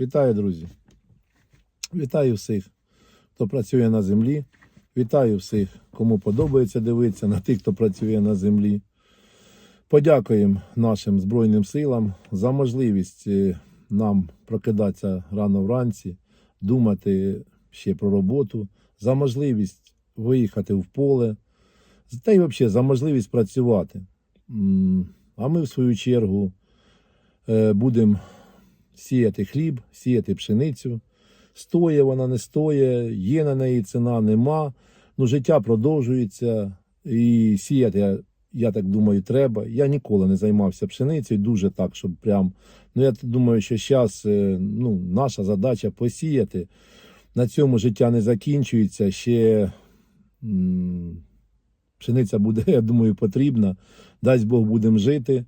Вітаю, друзі. Вітаю всіх, хто працює на землі. Вітаю всіх, кому подобається дивитися на тих, хто працює на землі. Подякуємо нашим Збройним силам за можливість е, нам прокидатися рано вранці, думати ще про роботу, за можливість виїхати в поле, та й взагалі за можливість працювати. А ми, в свою чергу, е, будемо сіяти хліб, сіяти пшеницю. Стоє вона, не стоє, є на неї ціна, нема. Ну, життя продовжується і сіяти, я, так думаю, треба. Я ніколи не займався пшеницею, дуже так, щоб прям. Ну, я думаю, що зараз ну, наша задача посіяти. На цьому життя не закінчується. Ще м, пшениця буде, я думаю, потрібна. Дасть Бог будемо жити.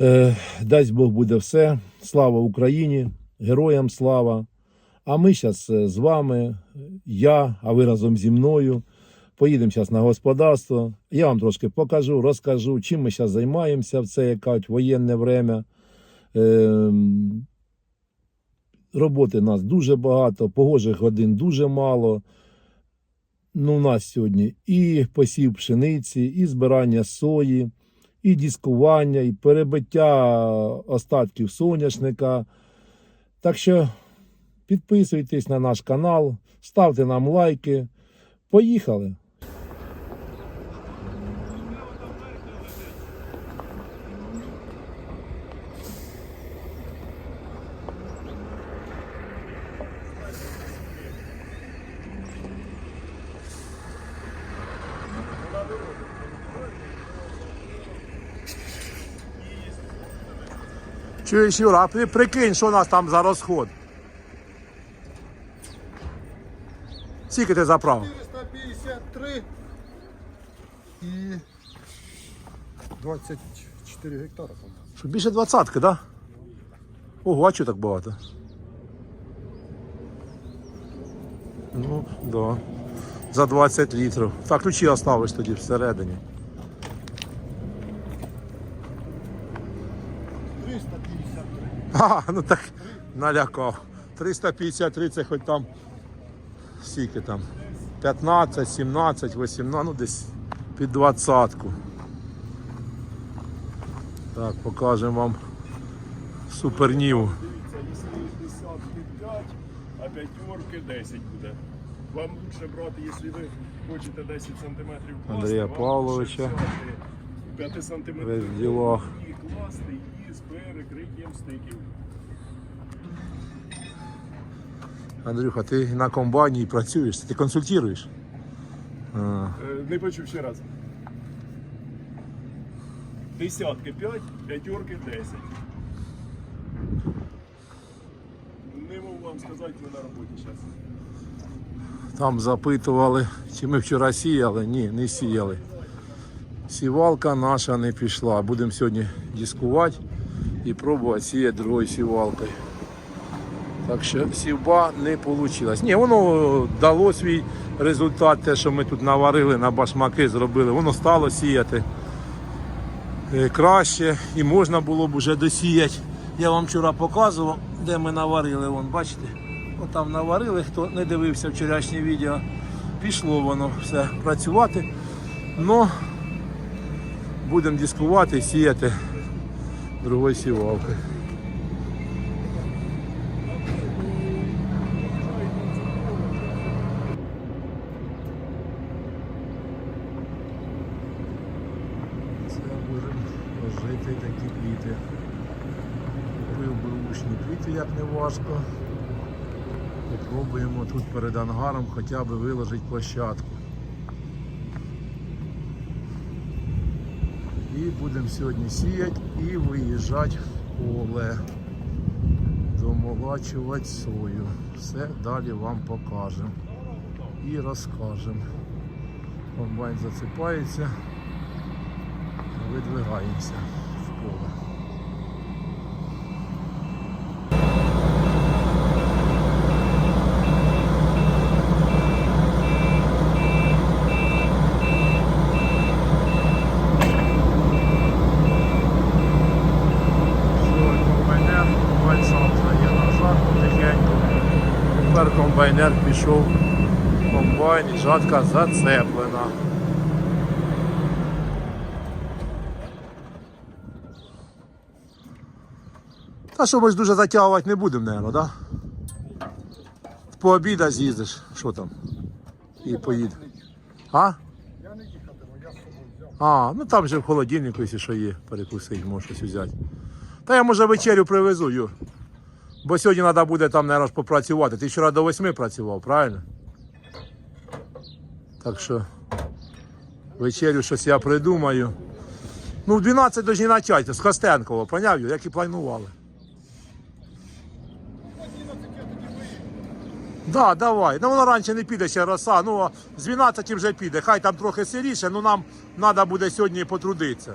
Е, дасть Бог буде все. Слава Україні, героям слава. А ми зараз з вами, я, а ви разом зі мною. Поїдемо зараз на господарство. Я вам трошки покажу, розкажу, чим ми зараз займаємося в це як воєнне время. Ем, роботи нас дуже багато, погожих годин дуже мало. Ну, у нас сьогодні і посів пшениці, і збирання сої, і дискування, і перебиття остатків соняшника. Так що підписуйтесь на наш канал, ставте нам лайки. Поїхали! Чуєш, Юра, а ти прикинь, що у нас там за розход. Скільки ти заправ? 453 і 24 гектара. Що більше двадцятки, так? Да? Ого, а чого так багато? Ну, да. За 20 літрів. Так, ключі оставиш тоді всередині. А, ну так налякав. 353 це хоч там скільки там? 15, 17, 18, ну десь під двадцятку. Так, покажемо вам суперніву. Дивіться, якщо десятки 5, а п'ятерки 10 буде. Вам лучше брати, якщо ви хочете 10 сантиметрів класти, Андрія Павловича. 5 сантиметрів Весь в і класти з перекриттям стиків. Андрюха, ти на комбайні працюєш, ти консультуєш? А, Е, Не почув ще раз. Десятки 5, п'ятерки 10. Не можу вам сказати, ми на роботі зараз. Там запитували, чи ми вчора сіяли. Ні, не сіяли. Сівалка наша не пішла. Будемо сьогодні дискувати і пробувати сіяти другою сівалкою. Так що сівба не вийшла. Ні, воно дало свій результат, те, що ми тут наварили на башмаки, зробили. Воно стало сіяти е, краще і можна було б вже досіяти. Я вам вчора показував, де ми наварили. Вон, бачите? От там наварили, хто не дивився вчорашнє відео. Пішло воно все працювати. Но будемо дискувати сіяти другою сівалкою. Це будемо жити такі квіти. Купив бушні квіти, як не важко. Попробуємо тут перед ангаром хоча б виложити площадку. І будемо сьогодні сіяти і виїжджати в поле. Домолачувати сою. Все далі вам покажемо і розкажемо. Комбайн засипається, видвигаємося в поле. Сьогодні комбайнер, комбайн сам стає назад. Тепер комбайнер пішов. Комбайн і жатка зацеплена. Та що ми ж дуже затягувати не будемо, мабуть? Да? По обіда з'їздиш. Що там? І поїде. А? Я не їхатиму, я з собою взяв. А, ну там же в холодильнику, якщо що є, перекусити, може щось взяти. Та я може вечерю привезу, Юр. Бо сьогодні треба буде там, мабуть, попрацювати. Ти вчора до восьми працював, правильно? Так що вечерю щось я придумаю. Ну, в 12 должні почати, з Костенкова, поняв, як і планували. Да, давай. Ну воно раніше не піде ще роса. Ну, а з 12 вже піде. Хай там трохи сиріше, ну нам треба буде сьогодні потрудитися.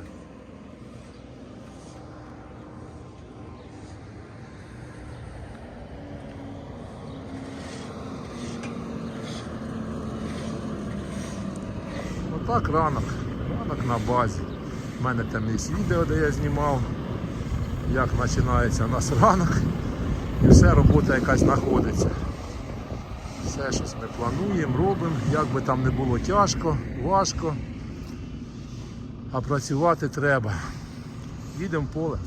Отак ранок. Ранок на базі. У мене там є відео, де я знімав, як починається у нас ранок. І все, робота якась знаходиться. Все щось ми плануємо, робимо, як би там не було тяжко, важко. А працювати треба. Їдемо в поле.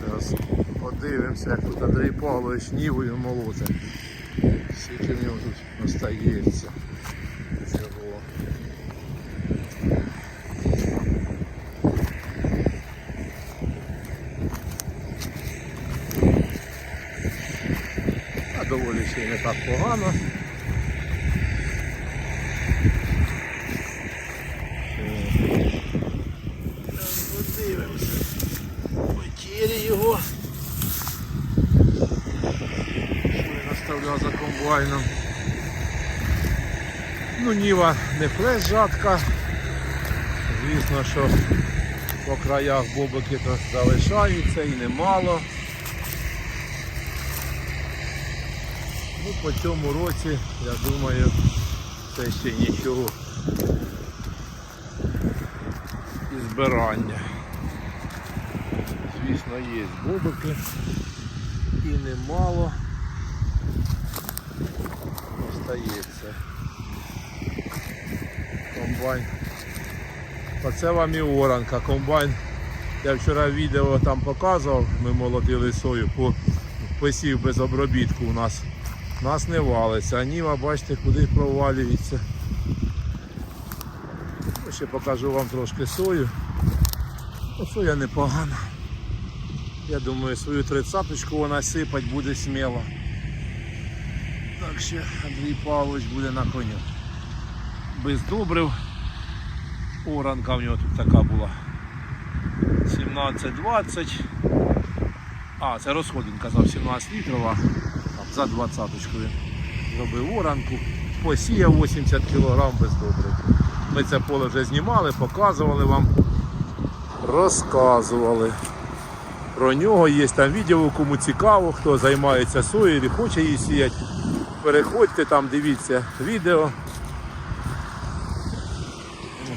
Зараз подивимося, як тут Андрій Павлович нівою молоте. Скільки в нього тут остається. Всього. А доволі ще не так погано. Подивимося. Потірі його. Що я за комбайном. Ну, Ніва не флеш жатка. Звісно, що по краях бобики то залишаються і немало. Ну, по цьому році, я думаю, це ще нічого і збирання. Звісно, є бобики і немало остається. Комбайн. Оце вам і оранка. Комбайн. Я вчора відео там показував, ми молотили сою, по посів без обробітку у нас. Нас не валиться, а ніва, бачите, куди провалюється. Ну, Ще покажу вам трошки сою. Ну, соя непогана. Я думаю, свою тридцяточку вона сипать буде сміло. Так що Андрій Павлович буде на коню. Без добрив. Оранка в нього тут така була. 17-20. А, це розход, він казав 17 літрова. Там, за 20 він зробив оранку. Посіяв 80 кг без добрив. Ми це поле вже знімали, показували вам, розказували. Про нього є там відео, кому цікаво, хто займається соєю і хоче її сіяти. Переходьте там, дивіться відео.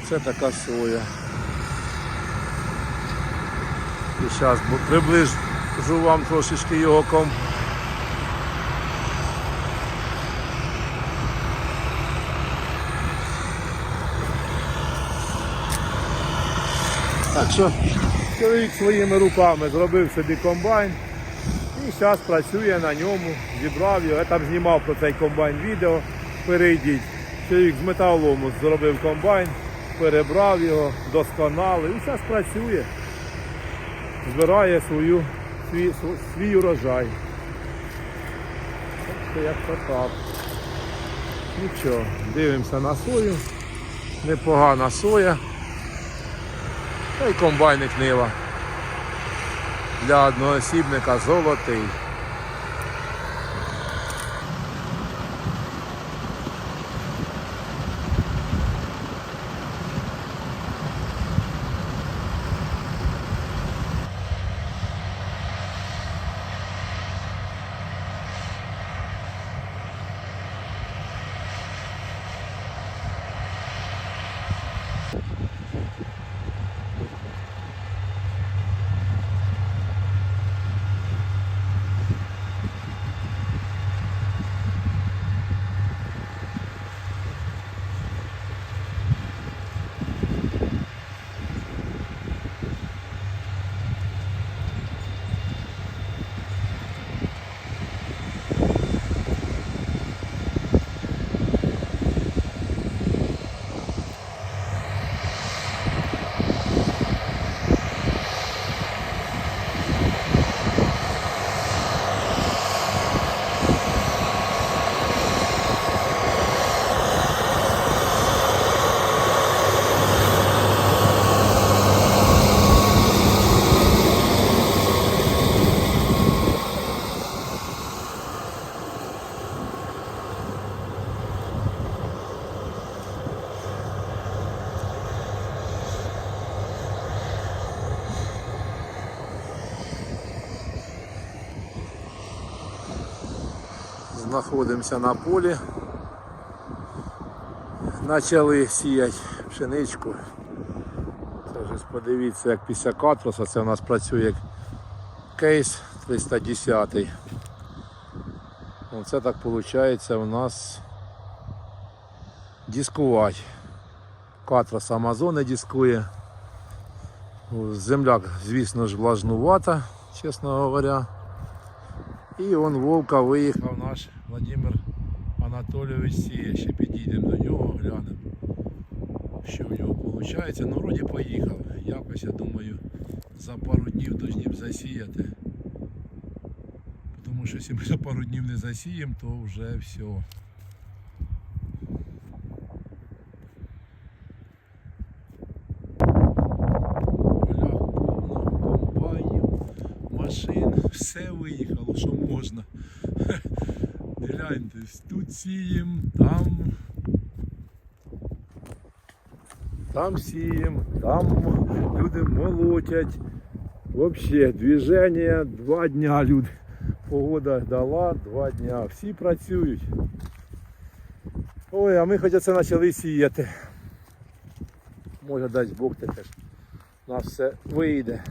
Це така соя. І зараз приближу вам трошечки його ком. Так що чоловік своїми руками зробив собі комбайн і зараз працює на ньому, зібрав його. Я там знімав про цей комбайн відео. Перейдіть. Чоловік з металолому зробив комбайн, перебрав його, досконалив і зараз працює. Збирає свою, свій, свій урожай. Так як то. Нічого, дивимося на сою. Непогана соя. Та й комбайник Нива. Для одноосібника золотий. Знаходимося на полі. Почали сіяти пшеничку. Це вже подивіться, як після катроса це у нас працює кейс 310. Оце так виходить у нас дискувати. Катрос Амазони дискує. Земля, звісно ж, влажнувата, чесно говоря. І он Вовка виїхав Владимир Анатолійович сіє. Ще підійдемо до нього, глянемо, що в нього виходить. Ну, вроді поїхав. Якось, я думаю, за пару днів повинні засіяти. Тому що якщо ми за пару днів не засіємо, то вже все. полях повно комбайнів, машин, все виїхало, що можна. Гляньте, тут сієм, там. Там сієм, там люди молотять. Вообще движення два дня люди. Погода дала два дня. Всі працюють. Ой, а ми хоч це почали сіяти. Може дасть Бог ж у нас все вийде,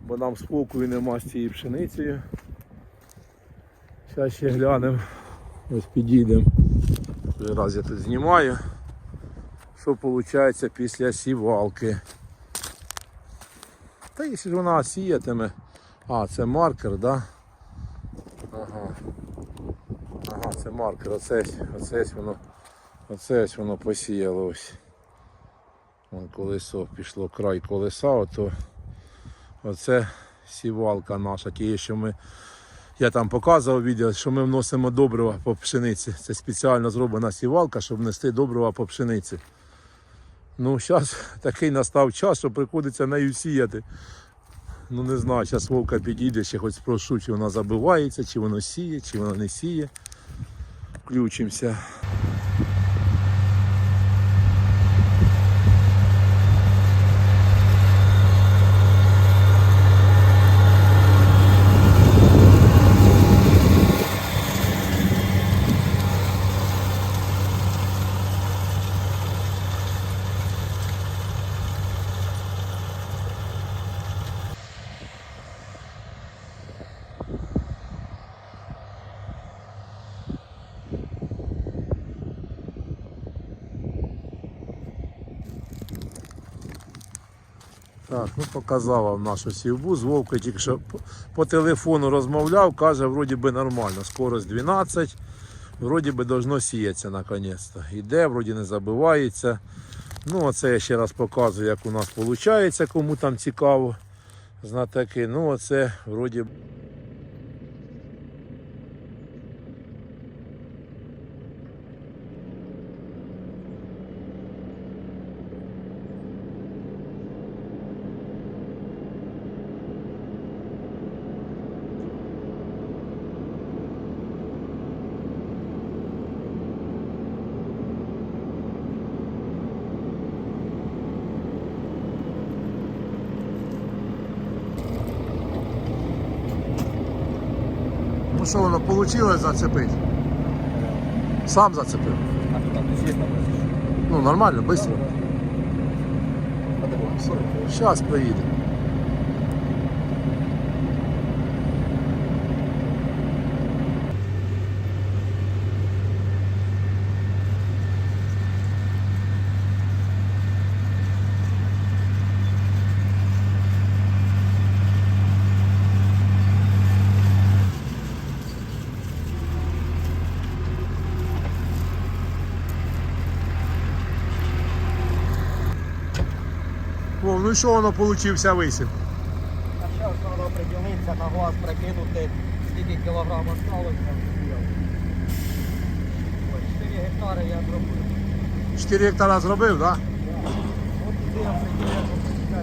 бо нам спокою нема з цією пшеницею. Зараз ще глянемо, ось підійдемо. Раз я тут знімаю, що виходить після сівалки. Та якщо ж вона сіятиме, а це маркер, да? Ага. Ага, це маркер, оце, оце воно, оце ось воно посіяло ось. Вон колесо пішло край колеса, ото оце сівалка наша, ті, що ми. Я там показував відео, що ми вносимо добрива по пшениці. Це спеціально зроблена сівалка, щоб внести добрива по пшениці. Ну, зараз такий настав час, що приходиться нею сіяти. Ну не знаю, зараз вовка підійде, ще хоч спрошу, чи вона забивається, чи воно сіє, чи воно не сіє. Включимося. Так, ну показала нашу сівбу. З Вовкою тільки що по- телефону розмовляв, каже, вроді би нормально. Скорость 12, вроді би должно сіятися наконець-то. Іде, вроді не забивається. Ну, оце я ще раз показую, як у нас виходить, кому там цікаво. Знатаки. Ну, оце вроді. Що воно вийшло зацепити? Сам зацепив. Ну, нормально, швидко. Зараз поїде. Ну що воно получився висів? А зараз треба приділитися на глаз, прикинути, скільки кілограм Ось 4 гектари я зробив. 4 гектара зробив, так? Да? От я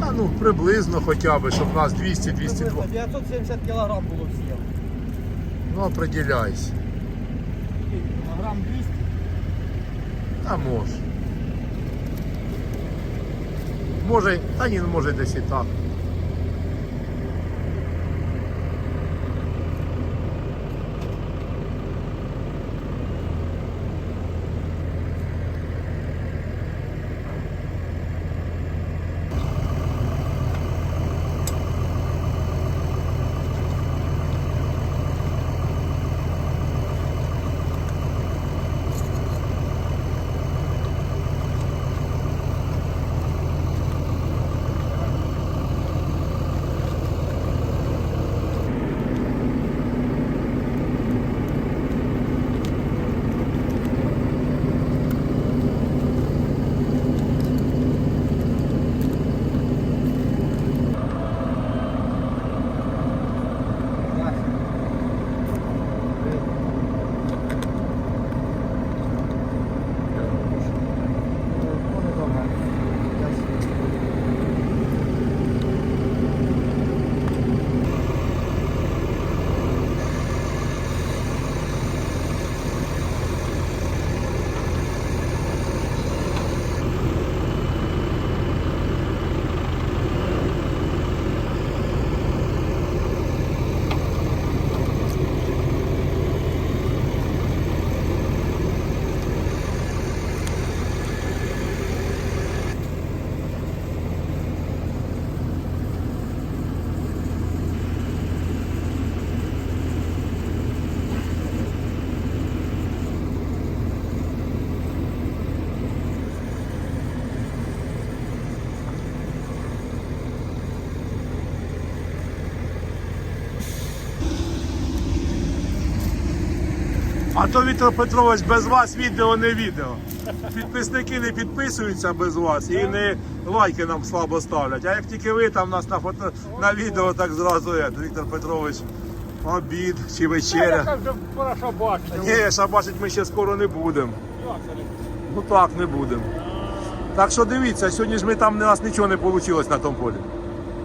Та ну приблизно хоча б, щоб у нас 200-202. 970 кілограм було всіх. Ну, определяйся. Кілограм 200. Та може. Може, та ні, ну, може десь і так. А то Віктор Петрович без вас відео не відео. Підписники не підписуються без вас і не лайки нам слабо ставлять. А як тільки ви там нас на фото на відео, так зразу є. Віктор Петрович, обід чи вечеря. бачите. Ні, шабашить ми ще скоро не будемо. Ну так, не будемо. Так що дивіться, сьогодні ж ми там у нас нічого не вийшло на тому полі.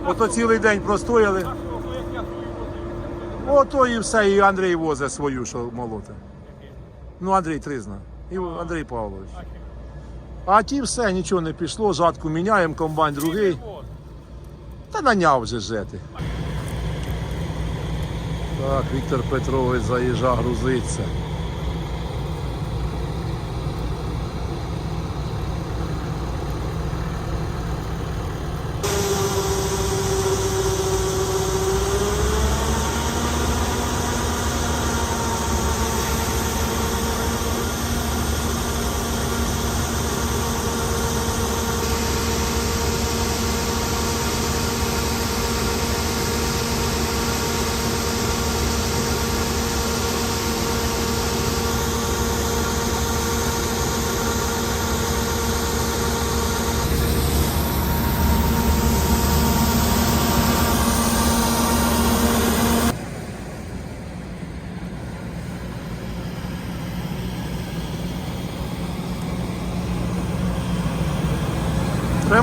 Ото цілий день простояли. Ото і все, і Андрій возить свою, що молоте. Ну, Андрій Тризна. І Андрій Павлович. А ті все, нічого не пішло, жатку міняємо, комбайн другий. Та наняв вже жити. Так, Віктор Петрович заїжджа грузиться.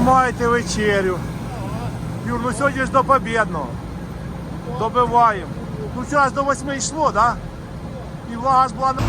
Тримайте вечерю. Юр, ну сьогодні ж до побідного. Добиваємо. Ну вчора до восьми йшло, так? Да? І влага ж була на.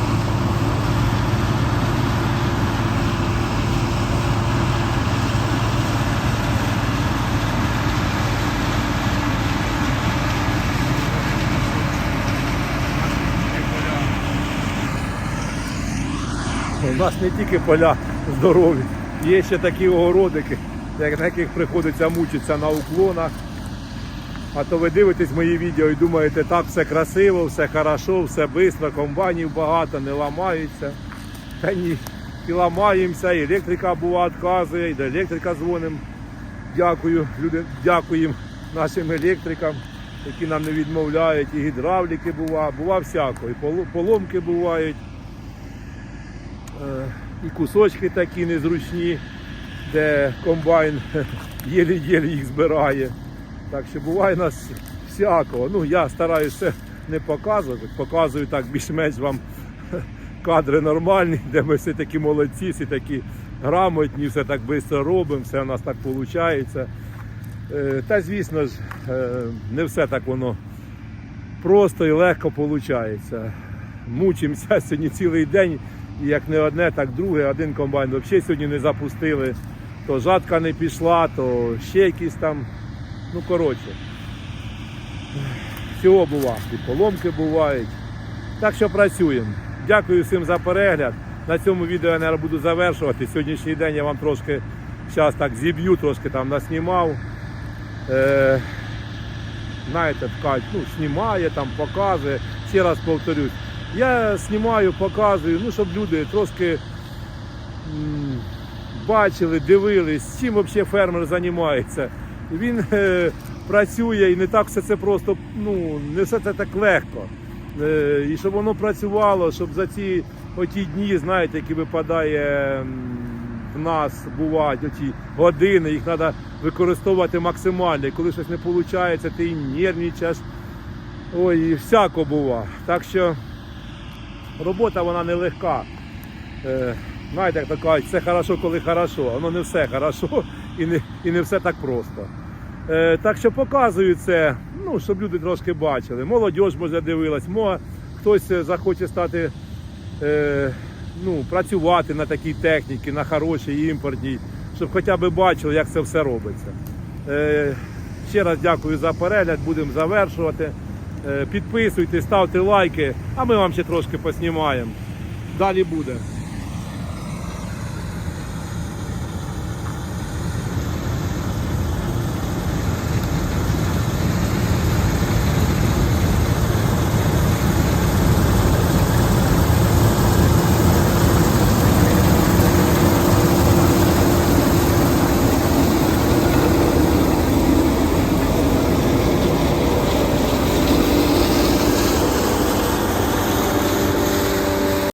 У нас не тільки поля здорові, є ще такі огородики, на яких приходиться мучитися на уклонах. А то ви дивитесь мої відео і думаєте, так все красиво, все хорошо, все швидко, комбайнів багато, не ламаються. Та ні, і ламаємося, і електрика бува відказує, і до електрика дзвонимо. Дякую, люди, дякуємо нашим електрикам, які нам не відмовляють, і гідравліки бува, бува всяко, і поломки бувають. Е, і кусочки такі незручні, де комбайн єлі-єлі їх збирає. Так що буває нас всякого. Ну, я стараюся не показувати, показую так більш-менш вам кадри нормальні, де ми всі такі молодці, всі такі грамотні, все так швидко робимо, все у нас так виходить. Та звісно ж, е, не все так воно просто і легко виходить. Мучимося сьогодні цілий день, і як не одне, так друге. Один комбайн взагалі сьогодні не запустили. То жатка не пішла, то ще якісь там. Ну, коротше. Всього бува. І поломки бувають. Так що працюємо. Дякую всім за перегляд. На цьому відео я наверное, буду завершувати. Сьогоднішній день я вам трошки зараз так зіб'ю, трошки там наснімав. Е, знаєте, ткать, ну, знімає, там, показує. Ще раз повторюсь. Я знімаю, показую, ну, щоб люди трошки бачили, дивились, чим взагалі фермер займається. Він е, працює і не так все це просто, ну, не все це так легко. Е, і щоб воно працювало, щоб за ці оті дні, знаєте, які випадає в нас бувають оті години, їх треба використовувати максимально. І коли щось не виходить, ти нервничаєш. Ой, і всяко бува. Так що робота вона нелегка. Е, знаєте, як то кажуть, все хорошо, коли хорошо. Воно не все хорошо і не, і не все так просто. Е, так що показую це, ну, щоб люди трошки бачили. Молодь може дивилась, може хтось е, захоче стати е, ну, працювати на такій техніці, на хорошій імпортній, щоб хоча б бачили, як це все робиться. Е, ще раз дякую за перегляд, будемо завершувати. Е, підписуйтесь, ставте лайки, а ми вам ще трошки поснімаємо. Далі буде.